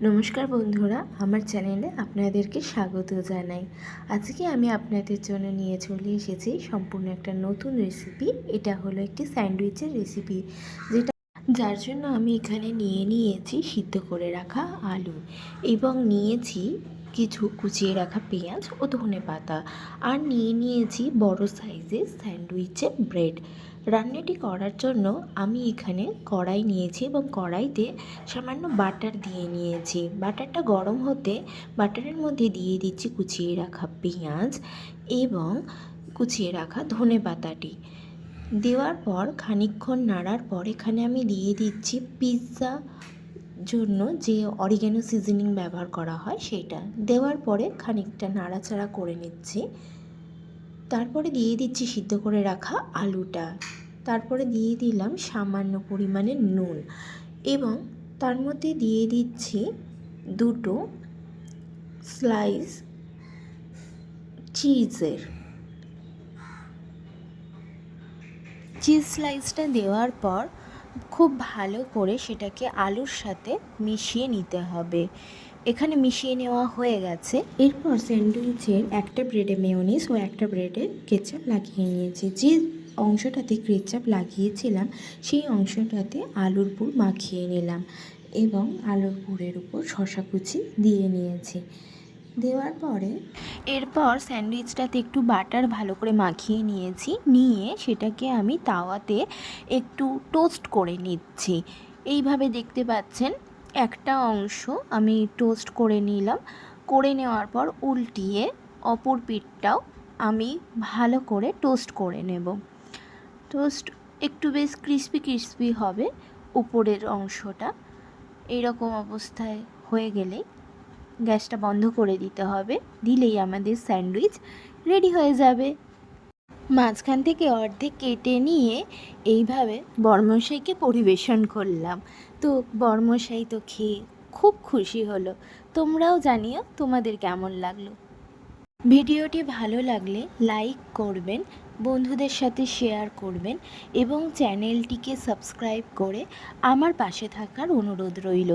নমস্কার বন্ধুরা, আমার চ্যানেলে আপনাদেরকে স্বাগত জানাই। আজকে আমি আপনাদের জন্য নিয়ে চলে এসেছি সম্পূর্ণ একটা নতুন রেসিপি এটা হলো একটি স্যান্ডউইচের রেসিপি যেটা যার জন্য আমি এখানে নিয়ে নিয়েছি সিদ্ধ করে রাখা আলু এবং নিয়েছি কিছু কুচিয়ে রাখা পেঁয়াজ ও ধনে পাতা আর নিয়ে নিয়েছি বড় সাইজের স্যান্ডউইচের ব্রেড। রান্নাটি করার জন্য আমি এখানে কড়াই নিয়েছি এবং কড়াইতে সামান্য বাটার দিয়ে নিয়েছি। বাটারটা গরম হতে বাটারের মধ্যে দিয়ে দিচ্ছি কুচিয়ে রাখা পেঁয়াজ এবং কুচিয়ে রাখা ধনে পাতাটি। দেওয়ার পর খানিকক্ষণ নাড়ার পর এখানে আমি দিয়ে দিচ্ছি পিৎজা জন্য যে অরিগ্যানো সিজনিং ব্যবহার করা হয় সেটা দেওয়ার পরে খানিকটা নাড়াচাড়া করে নিচ্ছি। তারপরে দিয়ে দিচ্ছি সিদ্ধ করে রাখা আলুটা। তারপরে দিয়ে দিলাম সামান্য পরিমাণে নুন এবং তার মধ্যে দিয়ে দিচ্ছি দুটো স্লাইস চিজের চিজ স্লাইসটা দেওয়ার পর খুব ভালো করে সেটাকে আলুর সাথে মিশিয়ে নিতে হবে। এখানে মিশিয়ে নেওয়া হয়ে গেছে। এরপর স্যান্ডউইচের একটা ব্রেডে মেয়োনিজ ও একটা ব্রেডে কেচাপ লাগিয়ে নিয়েছি। যে অংশটাতে কেচাপ লাগিয়েছিলাম, সেই অংশটাতে আলুর পুর মাখিয়ে নিলাম এবং আলুর পুরের উপর শশা কুচি দিয়ে নিয়েছি। দেওয়ার পরে? এরপর স্যান্ডউইচটাতে একটু বাটার ভালো করে মাখিয়ে নিয়েছি। নিয়ে সেটাকে আমি তাওয়াতে একটু টোস্ট করে নিচ্ছি। এইভাবে দেখতে পাচ্ছেন, একটা অংশ আমি টোস্ট করে নিলাম। করে নেওয়ার পর উল্টিয়ে অপর পিঠটাও আমি ভালো করে টোস্ট করে নেব। টোস্ট একটু বেশ ক্রিস্পি ক্রিস্পি হবে উপরের অংশটা। এইরকম অবস্থায় হয়ে গেলেই গ্যাসটা বন্ধ করে দিতে হবে। দিলেই আমাদের স্যান্ডউইচ রেডি হয়ে যাবে। মাঝখান থেকে অর্ধেক কেটে নিয়ে এইভাবে বর্মশাইকে পরিবেশন করলাম। তো বর্মশাই তো খেয়ে খুব খুশি হলো। তোমরাও জানিও তোমাদের কেমন লাগল। ভিডিওটি ভালো লাগলে লাইক করবেন, বন্ধুদের সাথে শেয়ার করবেন এবং চ্যানেলটিকে সাবস্ক্রাইব করে আমার পাশে থাকার অনুরোধ রইল।